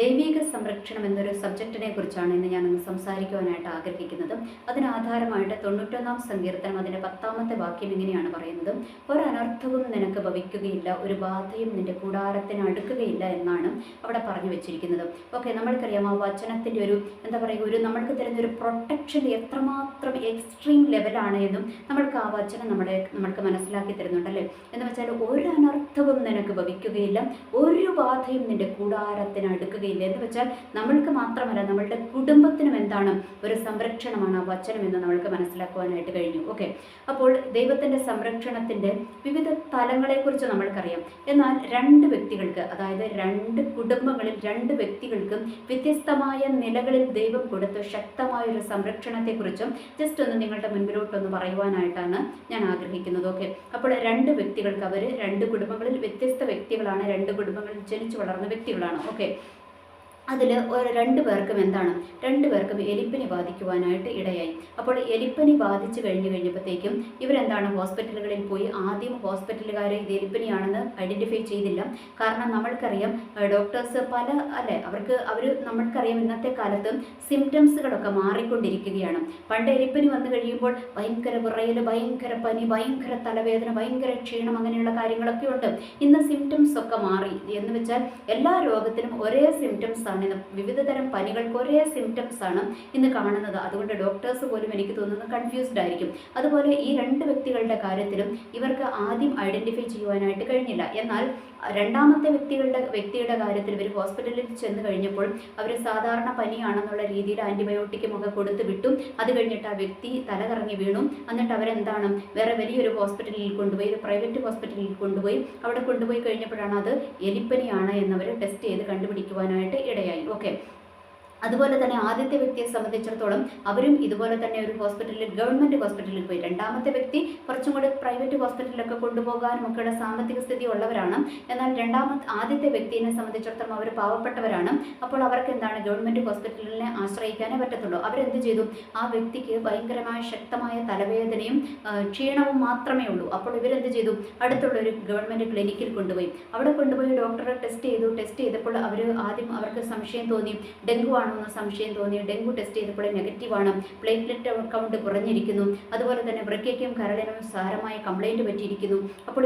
ദൈവിക സംരക്ഷണം എന്നൊരു സബ്ജക്റ്റിനെ കുറിച്ചാണ് ഇന്ന് ഞാനൊന്ന് സംസാരിക്കുവാനായിട്ട് ആഗ്രഹിക്കുന്നത്. അതിനാധാരമായിട്ട് തൊണ്ണൂറ്റൊന്നാം സങ്കീർത്തനം അതിന്റെ പത്താമത്തെ വാക്യം ഇങ്ങനെയാണ് പറയുന്നത്. ഒരനർത്ഥവും നിനക്ക് ഭവിക്കുകയില്ല ഒരു ബാധയും നിന്റെ കൂടാരത്തിന് അടുക്കുകയില്ല എന്നാണ് അവിടെ പറഞ്ഞു വെച്ചിരിക്കുന്നത്. ഓക്കെ നമ്മൾക്കറിയാം ആ വചനത്തിന്റെ ഒരു എന്താ പറയുക ഒരു നമ്മൾക്ക് തരുന്ന ഒരു പ്രൊട്ടക്ഷൻ എത്രമാത്രം എക്സ്ട്രീം ലെവലാണ് എന്നും നമ്മൾക്ക് ആ വചനം നമ്മുടെ നമ്മൾക്ക് മനസ്സിലാക്കി തരുന്നുണ്ടല്ലേ എന്ന് വെച്ചാൽ ഒരു അനർത്ഥവും നിനക്ക് ഭവിക്കുകയില്ല ഒരു ബാധയും നിന്റെ കൂടാരത്തിന് അടുക്കുകയില്ല എന്ന് വെച്ചാൽ നമ്മൾക്ക് മാത്രമല്ല നമ്മളുടെ കുടുംബത്തിനും എന്താണ് ഒരു സംരക്ഷണമാണ് ആ വചനം എന്ന് നമ്മൾക്ക് മനസ്സിലാക്കുവാനായിട്ട് കഴിഞ്ഞു. ഓക്കെ അപ്പോൾ ദൈവത്തിന്റെ സംരക്ഷണത്തിന്റെ വിവിധ തലങ്ങളെക്കുറിച്ച് നമ്മൾക്കറിയാം. എന്നാൽ രണ്ട് വ്യക്തികൾക്ക് അതായത് രണ്ട് കുടുംബങ്ങളിൽ രണ്ട് വ്യക്തികൾക്കും വ്യത്യസ്തമായ നിലകളിൽ ദൈവം കൊടുത്ത ശക്തമായ ഒരു സംരക്ഷണത്തെക്കുറിച്ചും ജസ്റ്റ് ഒന്ന് നിങ്ങളുടെ മുൻപിലോട്ടൊന്ന് പറയുവാനായിട്ടാണ് ഞാൻ ആഗ്രഹിക്കുന്നത്. ഓക്കെ അപ്പോൾ രണ്ട് വ്യക്തികൾക്ക് അവർ രണ്ട് കുടുംബങ്ങളിൽ വ്യത്യസ്ത വ്യക്തികളാണ് രണ്ട് കുടുംബങ്ങളിൽ ജനിച്ചു വളർന്ന വ്യക്തികളാണ്. ഓക്കെ അതിൽ രണ്ട് പേർക്കും എന്താണ്? രണ്ട് പേർക്കും എലിപ്പനി ബാധിക്കുവാനായിട്ട് ഇടയായി. അപ്പോൾ എലിപ്പനി ബാധിച്ചു കഴിഞ്ഞു കഴിഞ്ഞപ്പോഴത്തേക്കും ഇവരെന്താണ്? ഹോസ്പിറ്റലുകളിൽ പോയി ആദ്യം ഹോസ്പിറ്റലുകാർ ഇത് എലിപ്പനിയാണെന്ന് ഐഡന്റിഫൈ ചെയ്തില്ല. കാരണം നമ്മൾക്കറിയാം ഡോക്ടേഴ്സ് പല അല്ലേ അവർക്ക് അവർ നമ്മൾക്കറിയാം ഇന്നത്തെ കാലത്ത് സിംറ്റംസുകളൊക്കെ മാറിക്കൊണ്ടിരിക്കുകയാണ്. പണ്ട് എലിപ്പനി വന്നു കഴിയുമ്പോൾ ഭയങ്കര വിറയൽ ഭയങ്കര പനി ഭയങ്കര തലവേദന ഭയങ്കര ക്ഷീണം അങ്ങനെയുള്ള കാര്യങ്ങളൊക്കെ ഉണ്ട്. ഇന്ന് സിംറ്റംസ് ഒക്കെ മാറി. എന്ന് വെച്ചാൽ എല്ലാ രോഗത്തിനും ഒരേ സിംറ്റംസ് ആണ് ഇന്ന് വിവിധ തരം പനികൾക്ക് ഒരേ ആണ് ഇന്ന് കാണുന്നത്. അതുകൊണ്ട് ഡോക്ടേഴ്സ് പോലും എനിക്ക് തോന്നുന്നു കൺഫ്യൂസ്ഡ് ആയിരിക്കും. അതുപോലെ ഈ രണ്ട് വ്യക്തികളുടെ കാര്യത്തിലും ഇവർക്ക് ആദ്യം ഐഡന്റിഫൈ ചെയ്യുവാനായിട്ട് കഴിഞ്ഞില്ല. എന്നാൽ രണ്ടാമത്തെ വ്യക്തികളുടെ വ്യക്തിയുടെ കാര്യത്തിൽ ഇവർ ഹോസ്പിറ്റലിൽ ചെന്ന് കഴിഞ്ഞപ്പോൾ അവർ സാധാരണ പനിയാണെന്നുള്ള രീതിയിൽ ആന്റിബയോട്ടിക്കും ഒക്കെ കൊടുത്ത് വിട്ടു. അത് കഴിഞ്ഞിട്ട് ആ വ്യക്തി തലകറങ്ങി വീണു. എന്നിട്ട് അവരെന്താണ്? വേറെ വലിയൊരു ഹോസ്പിറ്റലിൽ കൊണ്ടുപോയി ഒരു പ്രൈവറ്റ് ഹോസ്പിറ്റലിൽ കൊണ്ടുപോയി. അവിടെ കൊണ്ടുപോയി കഴിഞ്ഞപ്പോഴാണ് അത് എലിപ്പനിയാണ് എന്നവർ ടെസ്റ്റ് ചെയ്ത് കണ്ടുപിടിക്കുവാനായിട്ട് ഇടയായി ഓക്കെ അതുപോലെ തന്നെ ആദ്യത്തെ വ്യക്തിയെ സംബന്ധിച്ചിടത്തോളം അവരും ഇതുപോലെ തന്നെ ഒരു ഹോസ്പിറ്റലിൽ ഗവൺമെന്റ് ഹോസ്പിറ്റലിൽ പോയി. രണ്ടാമത്തെ വ്യക്തി കുറച്ചും കൂടി പ്രൈവറ്റ് ഹോസ്പിറ്റലിലൊക്കെ കൊണ്ടുപോകാനും ഒക്കെയുള്ള സാമ്പത്തിക സ്ഥിതി ഉള്ളവരാണ്. എന്നാൽ രണ്ടാമത്തെ ആദ്യത്തെ വ്യക്തിയെ സംബന്ധിച്ചിടത്തോളം അവർ പാവപ്പെട്ടവരാണ്. അപ്പോൾ അവർക്ക് എന്താണ്? ഗവൺമെന്റ് ഹോസ്പിറ്റലിനെ ആശ്രയിക്കാനേ പറ്റത്തുള്ളൂ. അവരെന്ത് ചെയ്തു? ആ വ്യക്തിക്ക് ഭയങ്കരമായ ശക്തമായ തലവേദനയും ക്ഷീണവും മാത്രമേ ഉള്ളൂ. അപ്പോൾ ഇവരെന്ത് ചെയ്തു? അടുത്തുള്ള ഒരു ഗവൺമെന്റ് ക്ലിനിക്കിൽ കൊണ്ടുപോയി. അവിടെ കൊണ്ടുപോയി ഡോക്ടറെ ടെസ്റ്റ് ചെയ്തു. ടെസ്റ്റ് ചെയ്തപ്പോൾ അവർ ആദ്യം അവർക്ക് സംശയം തോന്നി. ഡെങ്കു എന്ന് സംശയം തോന്നി ഡെങ്കു ടെസ്റ്റ് ചെയ്തപ്പോൾ നെഗറ്റീവാണ്. പ്ലേറ്റ്ലെറ്റ് കൗണ്ട് കുറഞ്ഞിരിക്കുന്നു. അതുപോലെ തന്നെ വൃക്കയ്ക്കും കരളിനും സാരമായ കംപ്ലൈന്റ് പറ്റിയിരിക്കുന്നു. അപ്പോൾ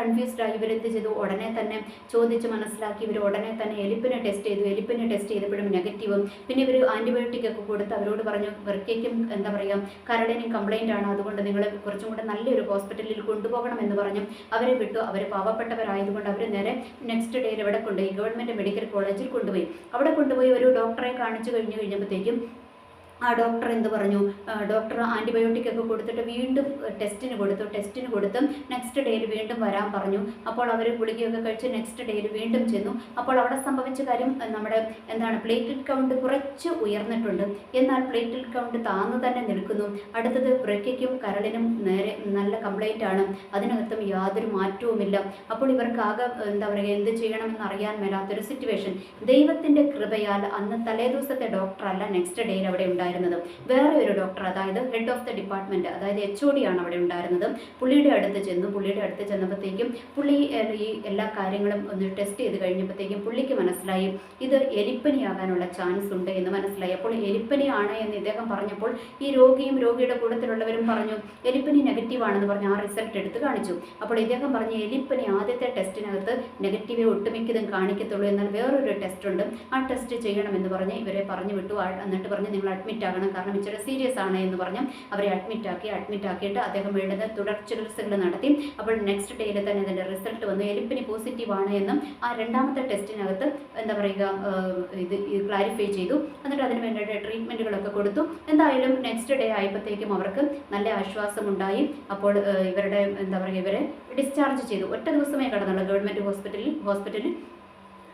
കൺഫ്യൂസ്ഡ് ആയി. ഇവരെന്ത് ചെയ്തു? ഉടനെ തന്നെ ചോദിച്ച് മനസ്സിലാക്കി. ഇവർ ഉടനെ തന്നെ എലിപ്പിനെ ടെസ്റ്റ് ചെയ്തു. എലിപ്പിനെ ടെസ്റ്റ് ചെയ്തപ്പോഴും നെഗറ്റീവും. പിന്നെ ഇവർ ആന്റിബയോട്ടിക് ഒക്കെ കൊടുത്ത് അവരോട് പറഞ്ഞു വൃക്കയ്ക്കും എന്താ പറയുക കരളിനും കംപ്ലൈന്റ് ആണ്. അതുകൊണ്ട് നിങ്ങൾ കുറച്ചും കൂടെ നല്ലൊരു ഹോസ്പിറ്റലിൽ കൊണ്ടുപോകണം എന്ന് പറഞ്ഞു. അവരെ വിട്ടു. അവർ പാവപ്പെട്ടവരായതുകൊണ്ട് അവർ നേരെ നെക്സ്റ്റ് ഡേയിൽ ഇവിടെ കൊണ്ടുപോയി? ഗവൺമെന്റ് മെഡിക്കൽ കോളേജിൽ കൊണ്ടുപോയി. അവിടെ കൊണ്ടുപോയി ഒരു ഡോക്ടറെ കാണിച്ചു കഴിഞ്ഞു കഴിഞ്ഞപ്പോഴത്തേക്കും ആ ഡോക്ടർ എന്ത് പറഞ്ഞു? ഡോക്ടർ ആന്റിബയോട്ടിക് ഒക്കെ കൊടുത്തിട്ട് വീണ്ടും ടെസ്റ്റിന് കൊടുത്തു. ടെസ്റ്റിന് കൊടുത്തും നെക്സ്റ്റ് ഡേയിൽ വീണ്ടും വരാൻ പറഞ്ഞു. അപ്പോൾ അവർ ഗുളികയൊക്കെ കഴിച്ച് നെക്സ്റ്റ് ഡേയിൽ വീണ്ടും ചെന്നു. അപ്പോൾ അവിടെ സംഭവിച്ച കാര്യം നമ്മുടെ എന്താണ് പ്ലേറ്റ്ലെറ്റ് കൗണ്ട് കുറച്ച് ഉയർന്നിട്ടുണ്ട്. എന്നാൽ പ്ലേറ്റ്ലെറ്റ് കൗണ്ട് താന്നു തന്നെ നിൽക്കുന്നു. അടുത്തത് വൃക്കയ്ക്കും കരളിനും നേരെ നല്ല കംപ്ലൈന്റ് ആണ്. അതിനകത്തും യാതൊരു മാറ്റവുമില്ല. അപ്പോൾ ഇവർക്ക് ആകെ എന്താ പറയുക എന്ത് ചെയ്യണമെന്ന് അറിയാൻ മേലാത്തൊരു സിറ്റുവേഷൻ ദൈവത്തിന്റെ കൃപയാൽ അന്ന് തലേദിവസത്തെ ഡോക്ടറല്ല നെക്സ്റ്റ് ഡേയിൽ അവിടെ ഉണ്ടായിരുന്നത്. വേറെ ഒരു ഡോക്ടർ അതായത് ഹെഡ് ഓഫ് ദ ഡിപ്പാർട്ട്മെന്റ് അതായത് എച്ച് ഒ ഡി ആണ് അവിടെ ഉണ്ടായിരുന്നത്. പുള്ളിയുടെ അടുത്ത് ചെന്നു. പുള്ളിയുടെ അടുത്ത് ചെന്നപ്പോഴത്തേക്കും പുള്ളി ഈ എല്ലാ കാര്യങ്ങളും ഒന്ന് ടെസ്റ്റ് ചെയ്ത് കഴിഞ്ഞപ്പോഴത്തേക്കും പുള്ളിക്ക് മനസ്സിലായി ഇത് എലിപ്പനിയാകാനുള്ള ചാൻസ് ഉണ്ട് എന്ന് മനസ്സിലായി. അപ്പോൾ എലിപ്പനിയാണ് എന്ന് ഇദ്ദേഹം പറഞ്ഞപ്പോൾ ഈ രോഗിയും രോഗിയുടെ കൂട്ടത്തിലുള്ളവരും പറഞ്ഞു എലിപ്പനി നെഗറ്റീവ് ആണെന്ന് പറഞ്ഞ് ആ റിസൾട്ട് എടുത്ത് കാണിച്ചു. അപ്പോൾ ഇദ്ദേഹം പറഞ്ഞു എലിപ്പനി ആദ്യത്തെ ടെസ്റ്റിനകത്ത് നെഗറ്റീവേ ഒട്ടുമിക്കതും കാണിക്കത്തുള്ളൂ. എന്നാൽ വേറൊരു ടെസ്റ്റ് ഉണ്ട്. ആ ടെസ്റ്റ് ചെയ്യണമെന്ന് പറഞ്ഞ് ഇവരെ പറഞ്ഞു വിട്ടു. എന്നിട്ട് പറഞ്ഞ് നിങ്ങൾ അഡ്മിറ്റ് ആകണം. കാരണം ഇച്ചിരി സീരിയസ് ആണ് എന്ന് പറഞ്ഞ് അവരെ അഡ്മിറ്റ് ആക്കി അഡ്മിറ്റ് ആക്കിയിട്ട് അദ്ദേഹം വേണ്ടത് തുടർ ചികിത്സകൾ നടത്തി. അപ്പോൾ നെക്സ്റ്റ് ഡേയിൽ തന്നെ ഇതിന്റെ റിസൾട്ട് വന്നു. എലിപ്പനി പോസിറ്റീവ് ആണ് എന്നും ആ രണ്ടാമത്തെ ടെസ്റ്റിനകത്ത് എന്താ പറയുക ഇത് ക്ലാരിഫൈ ചെയ്തു. എന്നിട്ട് അതിന് വേണ്ടിയിട്ട് ട്രീറ്റ്മെന്റുകളൊക്കെ കൊടുത്തു. എന്തായാലും നെക്സ്റ്റ് ഡേ ആയപ്പോഴത്തേക്കും അവർക്ക് നല്ല ആശ്വാസം ഉണ്ടായി അപ്പോൾ ഇവരുടെ എന്താ പറയുക ഇവരെ ഡിസ്ചാർജ് ചെയ്തു. ഒറ്റ ദിവസമേ കടന്നുള്ളൂ. ഗവൺമെന്റ് ഹോസ്പിറ്റലിൽ ഹോസ്പിറ്റലിൽ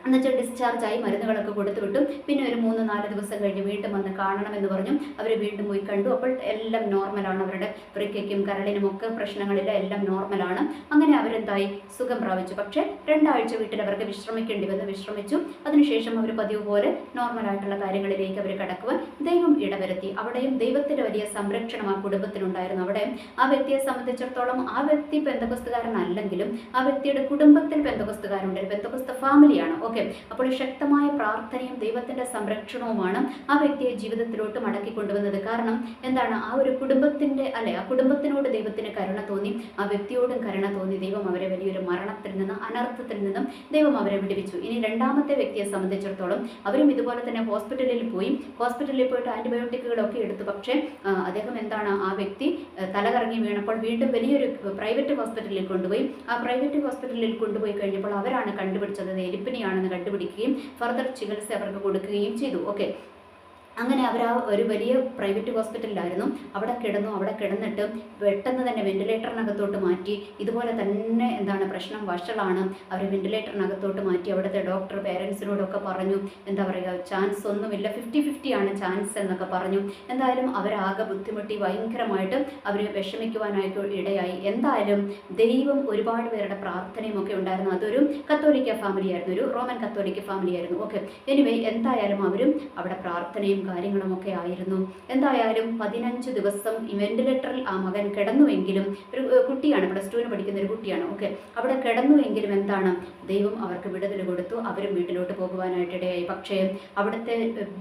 എന്നുവെച്ചാൽ ഡിസ്ചാർജ് ആയി മരുന്നുകളൊക്കെ കൊടുത്തു വിട്ടു. പിന്നെ ഒരു മൂന്ന് നാല് ദിവസം കഴിഞ്ഞ് വീണ്ടും വന്ന് കാണണമെന്ന് പറഞ്ഞു. അവർ വീണ്ടും പോയി കണ്ടു. അപ്പോൾ എല്ലാം നോർമലാണ് അവരുടെ വൃക്കയ്ക്കും കരളിനും ഒക്കെ പ്രശ്നങ്ങളില്ല. എല്ലാം നോർമലാണ് അങ്ങനെ അവരെന്തായി? സുഖം പ്രാപിച്ചു. പക്ഷേ രണ്ടാഴ്ച വീട്ടിൽ അവർക്ക് വിശ്രമിക്കേണ്ടി വന്നു. വിശ്രമിച്ചു. അതിനുശേഷം അവർ പതിവ് പോലെ നോർമലായിട്ടുള്ള കാര്യങ്ങളിലേക്ക് അവർ കടക്കുവാൻ ദൈവം ഇടവരുത്തി. അവിടെയും ദൈവത്തിന്റെ വലിയ സംരക്ഷണം ആ കുടുംബത്തിനുണ്ടായിരുന്നു. അവിടെ ആ വ്യക്തിയെ സംബന്ധിച്ചിടത്തോളം ആ വ്യക്തി പെന്തകുസ്തുകാരനല്ലെങ്കിലും ആ വ്യക്തിയുടെ കുടുംബത്തിൽ പെന്തകുസ്തുകാരുണ്ട് ബന്ധുസ്ത ഫാമിലിയാണ് ഓക്കെ അപ്പോൾ ശക്തമായ പ്രാർത്ഥനയും ദൈവത്തിന്റെ സംരക്ഷണവുമാണ് ആ വ്യക്തിയെ ജീവിതത്തിലോട്ട് മടക്കി കൊണ്ടുവന്നത് കാരണം എന്താണ്? ആ ഒരു കുടുംബത്തിന്റെ അല്ലെ ആ കുടുംബത്തിനോട് ദൈവത്തിന് കരുണ തോന്നി ആ വ്യക്തിയോടും കരുണ തോന്നി ദൈവം അവരെ വലിയൊരു മരണത്തിൽ നിന്ന് അനർത്ഥത്തിൽ നിന്നും ദൈവം അവരെ വിടുവിച്ചു. ഇനി രണ്ടാമത്തെ വ്യക്തിയെ സംബന്ധിച്ചിടത്തോളം അവരും ഇതുപോലെ തന്നെ ഹോസ്പിറ്റലിൽ പോയി ഹോസ്പിറ്റലിൽ പോയിട്ട് ആന്റിബയോട്ടിക്കുകളൊക്കെ എടുത്തു. പക്ഷേ അദ്ദേഹം എന്താണ്? ആ വ്യക്തി തലകറങ്ങി വീണപ്പോൾ വീണ്ടും വലിയൊരു പ്രൈവറ്റ് ഹോസ്പിറ്റലിൽ കൊണ്ടുപോയി. ആ പ്രൈവറ്റ് ഹോസ്പിറ്റലിൽ കൊണ്ടുപോയി കഴിഞ്ഞപ്പോൾ അവരാണ് കണ്ടുപിടിച്ചത് കണ്ടുപിടിക്കുകയും ഫർദർ ചികിത്സ അവർക്ക് കൊടുക്കുകയും ചെയ്തു. ഓക്കെ അങ്ങനെ അവർ ആ ഒരു വലിയ പ്രൈവറ്റ് ഹോസ്പിറ്റലിലായിരുന്നു അവിടെ കിടന്നു അവിടെ കിടന്നിട്ട് പെട്ടെന്ന് തന്നെ വെന്റിലേറ്ററിനകത്തോട്ട് മാറ്റി. ഇതുപോലെ തന്നെ എന്താണ് പ്രശ്നം? വഷളാണ്. അവർ വെന്റിലേറ്ററിനകത്തോട്ട് മാറ്റി. അവിടുത്തെ ഡോക്ടർ പേരൻസിനോടൊക്കെ പറഞ്ഞു എന്താ പറയുക ചാൻസ് ഒന്നുമില്ല. ഫിഫ്റ്റി ഫിഫ്റ്റി ആണ് ചാൻസ് എന്നൊക്കെ പറഞ്ഞു. എന്തായാലും അവരാകെ ബുദ്ധിമുട്ടി. ഭയങ്കരമായിട്ട് അവർ വിഷമിക്കുവാനായിട്ട് ഇടയായി. എന്തായാലും ദൈവം ഒരുപാട് പേരുടെ പ്രാർത്ഥനയും ഒക്കെ ഉണ്ടായിരുന്നു. അതൊരു കത്തോലിക്ക ഫാമിലി ആയിരുന്നു. ഒരു റോമൻ കത്തോലിക്ക ഫാമിലി ആയിരുന്നു. ഓക്കെ എനിവേ എന്തായാലും അവരും അവിടെ പ്രാർത്ഥനയും കാര്യങ്ങളുമൊക്കെ ആയിരുന്നു. എന്തായാലും പതിനഞ്ച് ദിവസം വെന്റിലേറ്ററിൽ ആ മകൻ കിടന്നുവെങ്കിലും ഒരു കുട്ടിയാണ്. പ്ലസ് ടുവിന് പഠിക്കുന്ന ഒരു കുട്ടിയാണ്. ഓക്കെ. അവിടെ കിടന്നുവെങ്കിലും എന്താണ്? ദൈവം അവർക്ക് വിടുതൽ കൊടുത്തു. അവരും വീട്ടിലോട്ട് പോകുവാനായിട്ട് ഇടയായി. പക്ഷേ അവിടുത്തെ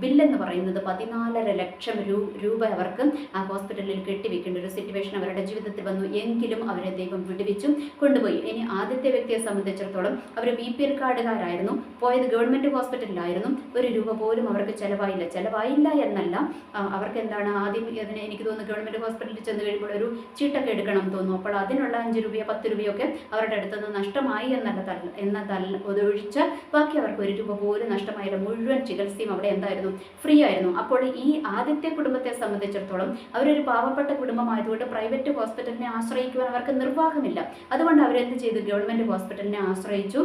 ബില്ലെന്ന് പറയുന്നത് പതിനാലര ലക്ഷം രൂപ അവർക്ക് ആ ഹോസ്പിറ്റലിൽ കെട്ടിവെക്കേണ്ട ഒരു സിറ്റുവേഷൻ അവരുടെ ജീവിതത്തിൽ വന്നു. എങ്കിലും അവരെ ദൈവം വിടുവിച്ചു കൊണ്ടുപോയി. ഇനി ആദ്യത്തെ വ്യക്തിയെ സംബന്ധിച്ചിടത്തോളം അവർ ബി പി എൽ കാർഡുകാരായിരുന്നു. പോയത് ഗവൺമെന്റ് ഹോസ്പിറ്റലിലായിരുന്നു. ഒരു രൂപ പോലും അവർക്ക് ചിലവായില്ല. ചിലവായി ആയില്ല എന്നല്ല. അവർക്ക് എന്താണ് ആദ്യം അതിന് എനിക്ക് തോന്നുന്നു ഗവൺമെന്റ് ഹോസ്പിറ്റലിൽ ചെന്ന് കഴിയുമ്പോൾ ഒരു ചീട്ടൊക്കെ എടുക്കണം തോന്നുന്നു. അപ്പോൾ അതിനുള്ള അഞ്ച് രൂപയോ പത്ത് രൂപയൊക്കെ അവരുടെ അടുത്ത് നിന്ന് നഷ്ടമായി എന്നല്ല തല്ല എന്നതല്ല ഒതൊഴിച്ച് ബാക്കി അവർക്ക് ഒരു രൂപ പോലും നഷ്ടമായില്ല മുഴുവൻ ചികിത്സയും അവിടെ എന്തായിരുന്നു? ഫ്രീ ആയിരുന്നു. അപ്പോൾ ഈ ആദ്യത്തെ കുടുംബത്തെ സംബന്ധിച്ചിടത്തോളം അവരൊരു പാവപ്പെട്ട കുടുംബമായതുകൊണ്ട് പ്രൈവറ്റ് ഹോസ്പിറ്റലിനെ ആശ്രയിക്കുവാൻ അവർക്ക് നിർവാഹമില്ല. അതുകൊണ്ട് അവരെന്ത് ചെയ്തു? ഗവൺമെന്റ് ഹോസ്പിറ്റലിനെ ആശ്രയിച്ചു.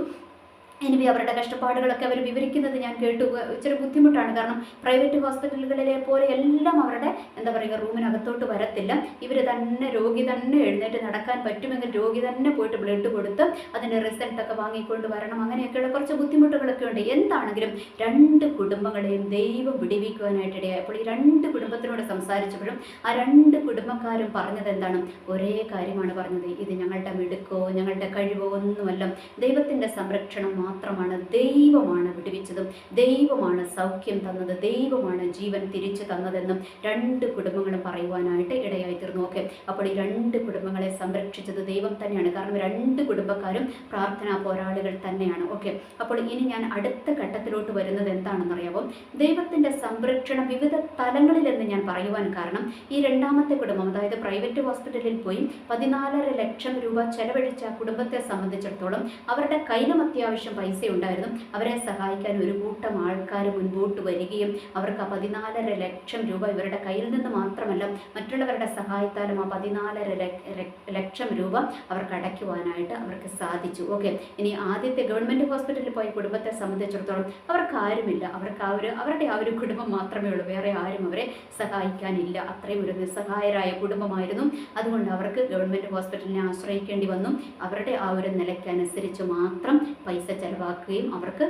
എനിവി അവരുടെ കഷ്ടപ്പാടുകളൊക്കെ അവർ വിവരിക്കുന്നത് ഞാൻ കേട്ടു. ഇച്ചിരി ബുദ്ധിമുട്ടാണ്. കാരണം പ്രൈവറ്റ് ഹോസ്പിറ്റലുകളിലെ പോലെ എല്ലാം അവരുടെ എന്താ പറയുക റൂമിനകത്തോട്ട് വരത്തില്ല. ഇവർ തന്നെ രോഗി തന്നെ എഴുന്നേറ്റ് നടക്കാൻ പറ്റുമെങ്കിൽ രോഗി തന്നെ പോയിട്ട് ബ്ലഡ് കൊടുത്ത് അതിന്റെ റിസൾട്ടൊക്കെ വാങ്ങിക്കൊണ്ട് വരണം. അങ്ങനെയൊക്കെയുള്ള കുറച്ച് ബുദ്ധിമുട്ടുകളൊക്കെ ഉണ്ട്. എന്താണെങ്കിലും രണ്ട് കുടുംബങ്ങളെയും ദൈവം വിടിവിക്കുവാനായിട്ട് അപ്പോൾ ഈ രണ്ട് കുടുംബത്തിനോട് സംസാരിച്ചപ്പോഴും ആ രണ്ട് കുടുംബക്കാരും പറഞ്ഞത് എന്താണ്? ഒരേ കാര്യമാണ് പറഞ്ഞത്. ഇത് ഞങ്ങളുടെ മിടുക്കോ ഞങ്ങളുടെ കഴിവോ ഒന്നുമല്ല. ദൈവത്തിന്റെ സംരക്ഷണം മാത്രമാണ് ദൈവമാണ് വിടുവിച്ചതും ദൈവമാണ് സൗഖ്യം തന്നത് ദൈവമാണ് ജീവൻ തിരിച്ചു തന്നതെന്നും രണ്ട് കുടുംബങ്ങളും പറയുവാനായിട്ട് ഇടയായി തീർന്നു ഓക്കെ. അപ്പോൾ ഈ രണ്ട് കുടുംബങ്ങളെ സംരക്ഷിച്ചത് ദൈവം തന്നെയാണ്. കാരണം രണ്ട് കുടുംബക്കാരും പ്രാർത്ഥനാ പോരാളികൾ തന്നെയാണ്. ഓക്കെ. അപ്പോൾ ഇനി ഞാൻ അടുത്ത ഘട്ടത്തിലോട്ട് വരുന്നത് എന്താണെന്നറിയാമോ ദൈവത്തിന്റെ സംരക്ഷണം വിവിധ തലങ്ങളിലെന്ന് ഞാൻ പറയുവാൻ കാരണം ഈ രണ്ടാമത്തെ കുടുംബം അതായത് പ്രൈവറ്റ് ഹോസ്പിറ്റലിൽ പോയി പതിനാലര ലക്ഷം രൂപ ചെലവഴിച്ച കുടുംബത്തെ സംബന്ധിച്ചിടത്തോളം അവരുടെ കയ്യിലും അത്യാവശ്യം പൈസ ഉണ്ടായിരുന്നു അവരെ സഹായിക്കാൻ ഒരു കൂട്ടം ആൾക്കാർ മുൻപോട്ട് വരികയും അവർക്ക് ആ പതിനാലര ലക്ഷം രൂപ ഇവരുടെ കയ്യിൽ നിന്ന് മാത്രമല്ല മറ്റുള്ളവരുടെ സഹായത്താലും ആ പതിനാലര ലക്ഷം രൂപ അവർക്ക് അടയ്ക്കുവാനായിട്ട് അവർക്ക് സാധിച്ചു. ഓക്കെ. ഇനി ആദ്യത്തെ ഗവൺമെന്റ് ഹോസ്പിറ്റലിൽ പോയ കുടുംബത്തെ സംബന്ധിച്ചിടത്തോളം അവർക്ക് ആരുമില്ല. അവർക്ക് ആ ഒരു അവരുടെ ആ ഒരു കുടുംബം മാത്രമേ ഉള്ളൂ. വേറെ ആരും അവരെ സഹായിക്കാനില്ല. അത്രയും ഒരു നിസ്സഹായരായ കുടുംബമായിരുന്നു. അതുകൊണ്ട് അവർക്ക് ഗവൺമെന്റ് ഹോസ്പിറ്റലിനെ ആശ്രയിക്കേണ്ടി വന്നു. അവരുടെ ആ ഒരു നിലയ്ക്കനുസരിച്ച് മാത്രം പൈസ ചെലവാക്കുകയും അവർക്ക്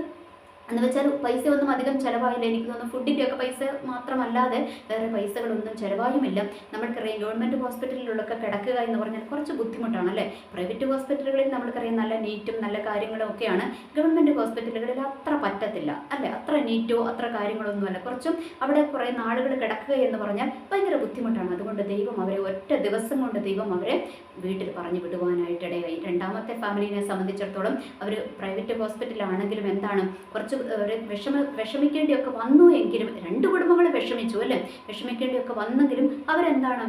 എന്ന് വെച്ചാൽ പൈസ ഒന്നും അധികം ചിലവായില്ല. എനിക്ക് തോന്നുന്നു ഫുഡിന്റെ ഒക്കെ പൈസ മാത്രമല്ലാതെ വേറെ പൈസകളൊന്നും ചിലവായുമില്ല. നമ്മൾക്കറിയാം ഗവൺമെന്റ് ഹോസ്പിറ്റലിലൊക്കെ കിടക്കുക എന്ന് പറഞ്ഞാൽ കുറച്ച് ബുദ്ധിമുട്ടാണ് അല്ലേ? പ്രൈവറ്റ് ഹോസ്പിറ്റലുകളിൽ നമ്മൾക്കറിയാം നല്ല നീറ്റും നല്ല കാര്യങ്ങളും ഒക്കെയാണ്. ഗവൺമെന്റ് ഹോസ്പിറ്റലുകളിൽ അത്ര പറ്റത്തില്ല അല്ലേ? അത്ര നീറ്റോ അത്ര കാര്യങ്ങളൊന്നുമല്ല കുറച്ചും അവിടെ കുറേ നാളുകൾ കിടക്കുക എന്ന് പറഞ്ഞാൽ ഭയങ്കര ബുദ്ധിമുട്ടാണ്. അതുകൊണ്ട് ദൈവം അവരെ ഒറ്റ ദിവസം കൊണ്ട് ദൈവം അവരെ വീട്ടിൽ പറഞ്ഞു വിടുവാനായിട്ട് ഇടയായി. രണ്ടാമത്തെ ഫാമിലിനെ സംബന്ധിച്ചിടത്തോളം അവർ പ്രൈവറ്റ് ഹോസ്പിറ്റലാണെങ്കിലും എന്താണ് കുറച്ച് വിഷമ വിഷമിക്കേണ്ടിയൊക്കെ വന്നു എങ്കിലും രണ്ട് കുടുംബങ്ങൾ വിഷമിച്ചു അല്ലേ? വിഷമിക്കേണ്ടിയൊക്കെ വന്നെങ്കിലും അവരെന്താണ്?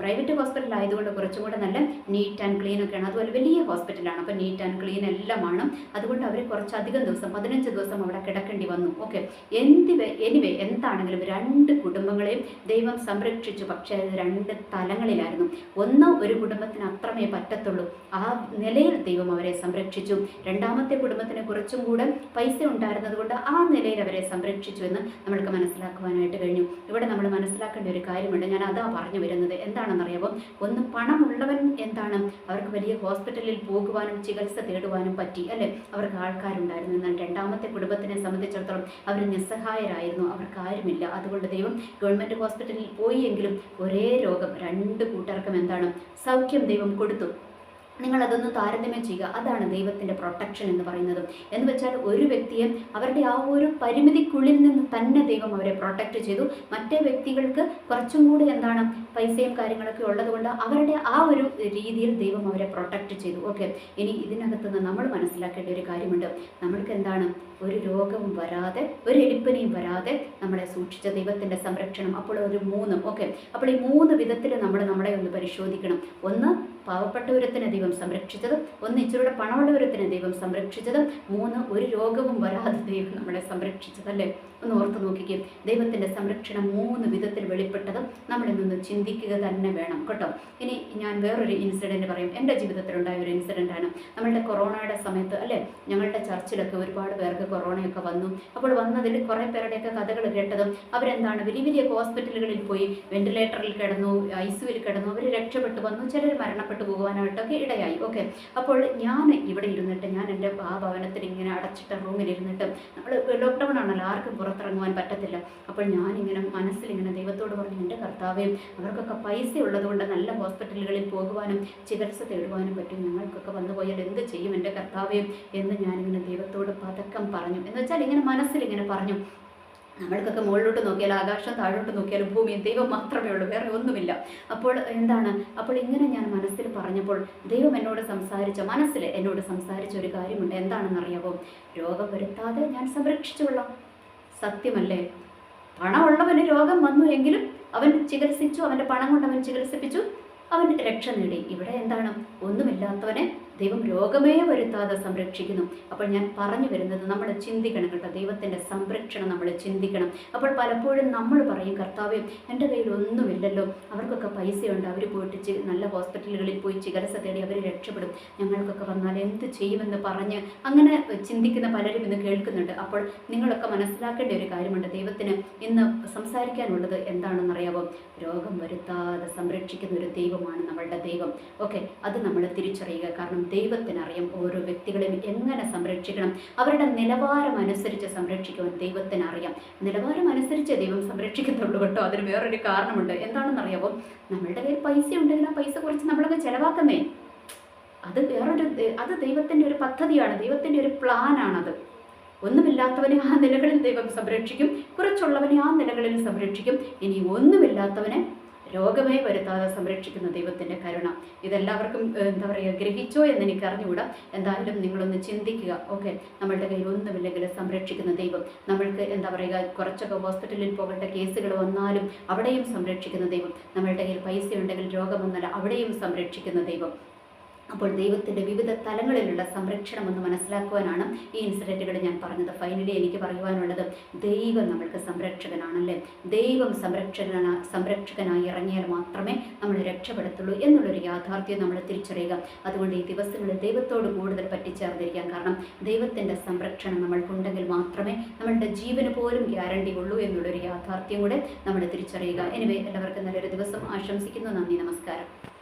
പ്രൈവറ്റ് ഹോസ്പിറ്റൽ ആയതുകൊണ്ട് കുറച്ചും കൂടെ നല്ല നീറ്റ് ആൻഡ് ക്ലീൻ ഒക്കെയാണ്. അതുപോലെ വലിയ ഹോസ്പിറ്റലാണ്. അപ്പോൾ നീറ്റ് ആൻഡ് ക്ലീൻ എല്ലാമാണ്. അതുകൊണ്ട് അവർ കുറച്ചധികം ദിവസം പതിനഞ്ച് ദിവസം അവിടെ കിടക്കേണ്ടി വന്നു. ഓക്കെ. എന്ത് എനിവേ എന്താണെങ്കിലും രണ്ട് കുടുംബങ്ങളെയും ദൈവം സംരക്ഷിച്ചു. പക്ഷേ രണ്ട് തലങ്ങളിലായിരുന്നു. ഒന്ന് ഒരു കുടുംബത്തിന് അത്രമേ പറ്റത്തുള്ളൂ. ആ നിലയിൽ ദൈവം അവരെ സംരക്ഷിച്ചു. രണ്ടാമത്തെ കുടുംബത്തിന് കുറച്ചും കൂടെ പൈസ ഉണ്ടായിരുന്നത് കൊണ്ട് ആ നിലയിൽ അവരെ സംരക്ഷിച്ചു എന്ന് നമ്മൾക്ക് മനസ്സിലാക്കുവാനായിട്ട് കഴിഞ്ഞു. ഇവിടെ നമ്മൾ മനസ്സിലാക്കേണ്ട ഒരു കാര്യമുണ്ട്. ഞാൻ അതാ പറഞ്ഞു വരുന്നത്. എന്താണെന്നറിയാമോ ഒന്ന് പണമുള്ളവൻ എന്താണ്? അവർക്ക് വലിയ ഹോസ്പിറ്റലിൽ പോകുവാനും ചികിത്സ തേടുവാനും പറ്റി അല്ലെ? അവർക്ക് ആൾക്കാരുണ്ടായിരുന്നു. എന്നാൽ രണ്ടാമത്തെ കുടുംബത്തിനെ സംബന്ധിച്ചിടത്തോളം അവർ നിസ്സഹായരായിരുന്നു. അവർക്ക് ആരുമില്ല അതുകൊണ്ട് ദൈവം ഗവൺമെന്റ് ഹോസ്പിറ്റലിൽ പോയി എങ്കിലും ഒരേ രോഗം രണ്ട് കൂട്ടർക്കും എന്താണ്? സൗഖ്യം ദൈവം കൊടുത്തു. നിങ്ങൾ അതൊന്ന് താരതമ്യം ചെയ്യുക. അതാണ് ദൈവത്തിന്റെ പ്രൊട്ടക്ഷൻ എന്ന് പറയുന്നത്. എന്ന് വെച്ചാൽ ഒരു വ്യക്തിയെ അവരുടെ ആ ഒരു പരിമിതിക്കുള്ളിൽ നിന്ന് തന്നെ ദൈവം അവരെ പ്രൊട്ടക്റ്റ് ചെയ്തു. മറ്റേ വ്യക്തികൾക്ക് കുറച്ചും കൂടി എന്താണ് പൈസയും കാര്യങ്ങളൊക്കെ ഉള്ളതുകൊണ്ട് അവരുടെ ആ ഒരു രീതിയിൽ ദൈവം അവരെ പ്രൊട്ടക്റ്റ് ചെയ്തു. ഓക്കെ ഇനി ഇതിനകത്ത് നിന്ന് നമ്മൾ മനസ്സിലാക്കേണ്ട ഒരു കാര്യമുണ്ട്. നമ്മൾക്ക് എന്താണ്? ഒരു രോഗവും വരാതെ ഒരു എലിപ്പനയും വരാതെ നമ്മളെ സൂക്ഷിച്ച ദൈവത്തിന്റെ സംരക്ഷണം. അപ്പോൾ ഒരു മൂന്നും. ഓക്കെ അപ്പോൾ ഈ മൂന്ന് വിധത്തിൽ നമ്മൾ നമ്മളെ ഒന്ന് പരിശോധിക്കണം. ഒന്ന് പാവപ്പെട്ടവരത്തിനെ ദൈവം സംരക്ഷിച്ചത് ഒന്ന് ഇച്ചിരൂടെ പണമുള്ളവരത്തിന് ദൈവം സംരക്ഷിച്ചത് മൂന്ന് ഒരു രോഗവും വരാതെ ദൈവം നമ്മളെ സംരക്ഷിച്ചതല്ലേ? ഒന്ന് ഓർത്ത് നോക്കിക്കേ. ദൈവത്തിന്റെ സംരക്ഷണം മൂന്ന് വിധത്തിൽ വെളിപ്പെട്ടത് നമ്മളിൽ നിന്ന് ചിന്തിക്കുക തന്നെ വേണം കേട്ടോ. ഇനി ഞാൻ വേറൊരു ഇൻസിഡന്റ് പറയും. എന്റെ ജീവിതത്തിലുണ്ടായ ഒരു ഇൻസിഡന്റ് ആണ്. നമ്മളുടെ കൊറോണയുടെ സമയത്ത് അല്ലേ? ഞങ്ങളുടെ ചർച്ചിലൊക്കെ ഒരുപാട് പേർക്ക് കൊറോണയൊക്കെ വന്നു. അപ്പോൾ വന്നതിൽ കുറേ പേരുടെയൊക്കെ കഥകൾ കേട്ടതും അവരെന്താണ് വലിയ വലിയ ഹോസ്പിറ്റലുകളിൽ പോയി വെന്റിലേറ്ററിൽ കിടന്നു ഐ സിയുവിൽ കിടന്നു അവർ രക്ഷപ്പെട്ടു വന്നു. ചിലർ മരണപ്പെട്ടു. പോകുവാനായിട്ടൊക്കെ ഇടയായി. ഓക്കെ അപ്പോൾ ഞാൻ ഇവിടെ ഇരുന്നിട്ട് ഞാൻ എന്റെ ആ ഭവനത്തിൽ ഇങ്ങനെ അടച്ചിട്ട റൂമിൽ ഇരുന്നിട്ട് നമ്മൾ ലോക്ക്ഡൗൺ ആണല്ലോ ആർക്കും പുറത്തിറങ്ങുവാൻ പറ്റത്തില്ല. അപ്പോൾ ഞാനിങ്ങനെ മനസ്സിലിങ്ങനെ ദൈവത്തോട് പറഞ്ഞു എന്റെ കർത്താവേ അവർക്കൊക്കെ പൈസ ഉള്ളതുകൊണ്ട് നല്ല ഹോസ്പിറ്റലുകളിൽ പോകുവാനും ചികിത്സ തേടുവാനും പറ്റും. ഞങ്ങൾക്കൊക്കെ വന്നു പോയാൽ എന്ത് ചെയ്യും എന്റെ കർത്താവേ? എന്ന് ഞാനിങ്ങനെ ദൈവത്തോട് പതക്കം പറഞ്ഞു. എന്ന് വെച്ചാൽ ഇങ്ങനെ മനസ്സിലിങ്ങനെ പറഞ്ഞു. നമ്മൾക്കൊക്കെ മുകളിലോട്ട് നോക്കിയാൽ ആകാശം താഴോട്ട് നോക്കിയാൽ ഭൂമി ദൈവം മാത്രമേ ഉള്ളൂ വേറെ ഒന്നുമില്ല. അപ്പോൾ എന്താണ്? അപ്പോൾ ഇങ്ങനെ ഞാൻ മനസ്സിൽ പറഞ്ഞപ്പോൾ ദൈവം എന്നോട് സംസാരിച്ച മനസ്സിൽ എന്നോട് സംസാരിച്ച ഒരു കാര്യമുണ്ട്. എന്താണെന്നറിയാവോ രോഗം വരുത്താതെ ഞാൻ സംരക്ഷിച്ചുകൊള്ളാം സത്യമല്ലേ? പണമുള്ളവന് രോഗം വന്നു എങ്കിലും അവൻ ചികിത്സിച്ചു അവന്റെ പണം കൊണ്ട് അവൻ ചികിത്സിപ്പിച്ചു അവൻ രക്ഷ നേടി. ഇവിടെ എന്താണ്? ഒന്നുമില്ലാത്തവനെ ദൈവം രോഗമേ വരുത്താതെ സംരക്ഷിക്കുന്നു. അപ്പോൾ ഞാൻ പറഞ്ഞു വരുന്നത് നമ്മൾ ചിന്തിക്കണം കേട്ടോ. ദൈവത്തിന്റെ സംരക്ഷണം നമ്മൾ ചിന്തിക്കണം. അപ്പോൾ പലപ്പോഴും നമ്മൾ പറയും കർത്താവേ എന്റെ കയ്യിൽ ഒന്നുമില്ലല്ലോ. അവർക്കൊക്കെ പൈസയുണ്ട്. അവർ പോയിട്ട് നല്ല ഹോസ്പിറ്റലുകളിൽ പോയി ചികിത്സ തേടി അവർ രക്ഷപ്പെടും. ഞങ്ങൾക്കൊക്കെ വന്നാൽ എന്ത് ചെയ്യുമെന്ന് പറഞ്ഞ് അങ്ങനെ ചിന്തിക്കുന്ന പലരും ഇന്ന് കേൾക്കുന്നുണ്ട്. അപ്പോൾ നിങ്ങളൊക്കെ മനസ്സിലാക്കേണ്ട ഒരു കാര്യമുണ്ട്. ദൈവത്തിന് ഇന്ന് സംസാരിക്കാനുള്ളത് എന്താണെന്നറിയാവോ? രോഗം വരുത്താതെ സംരക്ഷിക്കുന്ന ഒരു ദൈവമാണ് നമ്മളുടെ ദൈവം. ഓക്കെ അത് നമ്മൾ തിരിച്ചറിയുക. കാരണം ദൈവത്തിനറിയാം ഓരോ വ്യക്തികളെയും എങ്ങനെ സംരക്ഷിക്കണം. അവരുടെ നിലവാരം അനുസരിച്ച് സംരക്ഷിക്കുവാൻ ദൈവത്തിനറിയാം. നിലവാരം അനുസരിച്ച് ദൈവം സംരക്ഷിക്കുന്നുള്ളൂ കേട്ടോ. അതിന് വേറൊരു കാരണമുണ്ട്. എന്താണെന്നറിയാമോ നമ്മളുടെ കയ്യിൽ പൈസ ഉണ്ടെങ്കിൽ ആ പൈസ കുറച്ച് നമ്മളൊക്കെ ചിലവാക്കുന്നേ. അത് വേറൊരു അത് ദൈവത്തിന്റെ ഒരു പദ്ധതിയാണ്. ദൈവത്തിന്റെ ഒരു പ്ലാനാണത്. ഒന്നുമില്ലാത്തവനെ ആ നിലകളിൽ ദൈവം സംരക്ഷിക്കും. കുറച്ചുള്ളവനെ ആ നിലകളിൽ സംരക്ഷിക്കും. ഇനി ഒന്നുമില്ലാത്തവനെ രോഗമേ വരുത്താതെ സംരക്ഷിക്കുന്ന ദൈവത്തിന്റെ കരുണ. ഇതെല്ലാവർക്കും എന്താ പറയുക ഗ്രഹിച്ചോ എന്ന് എനിക്ക് അറിഞ്ഞുകൂടാ എന്തായാലും നിങ്ങളൊന്ന് ചിന്തിക്കുക. ഓക്കെ നമ്മളുടെ കയ്യിൽ ഒന്നുമില്ലെങ്കിൽ സംരക്ഷിക്കുന്ന ദൈവം. നമ്മൾക്ക് എന്താ പറയുക കുറച്ചൊക്കെ ഹോസ്പിറ്റലിൽ പോകേണ്ട കേസുകൾ വന്നാലും അവിടെയും സംരക്ഷിക്കുന്ന ദൈവം. നമ്മളുടെ കയ്യിൽ പൈസ ഉണ്ടെങ്കിൽ രോഗം വന്നാൽ അവിടെയും സംരക്ഷിക്കുന്ന ദൈവം. അപ്പോൾ ദൈവത്തിന്റെ വിവിധ തലങ്ങളിലുള്ള സംരക്ഷണം എന്ന് മനസ്സിലാക്കുവാനാണ് ഈ ഇൻസിഡന്റുകൾ ഞാൻ പറഞ്ഞത്. ഫൈനലി എനിക്ക് പറയുവാനുള്ളത് ദൈവം നമ്മൾക്ക് സംരക്ഷകനാണല്ലേ? ദൈവം സംരക്ഷകനാ സംരക്ഷകനായി ഇറങ്ങിയാൽ മാത്രമേ നമ്മൾ രക്ഷപ്പെടത്തുള്ളൂ എന്നുള്ളൊരു യാഥാർത്ഥ്യം നമ്മൾ തിരിച്ചറിയുക. അതുകൊണ്ട് ഈ ദിവസങ്ങളിൽ ദൈവത്തോട് കൂടുതൽ പറ്റിച്ചേർന്നിരിക്കാൻ കാരണം ദൈവത്തിന്റെ സംരക്ഷണം നമ്മൾക്കുണ്ടെങ്കിൽ മാത്രമേ നമ്മളുടെ ജീവന് പോലും ഗ്യാരണ്ടി ഉള്ളൂ എന്നുള്ളൊരു യാഥാർത്ഥ്യം കൂടെ നമ്മൾ തിരിച്ചറിയുക. എനിവേ എല്ലാവർക്കും നല്ലൊരു ദിവസം ആശംസിക്കുന്നു. നന്ദി നമസ്കാരം.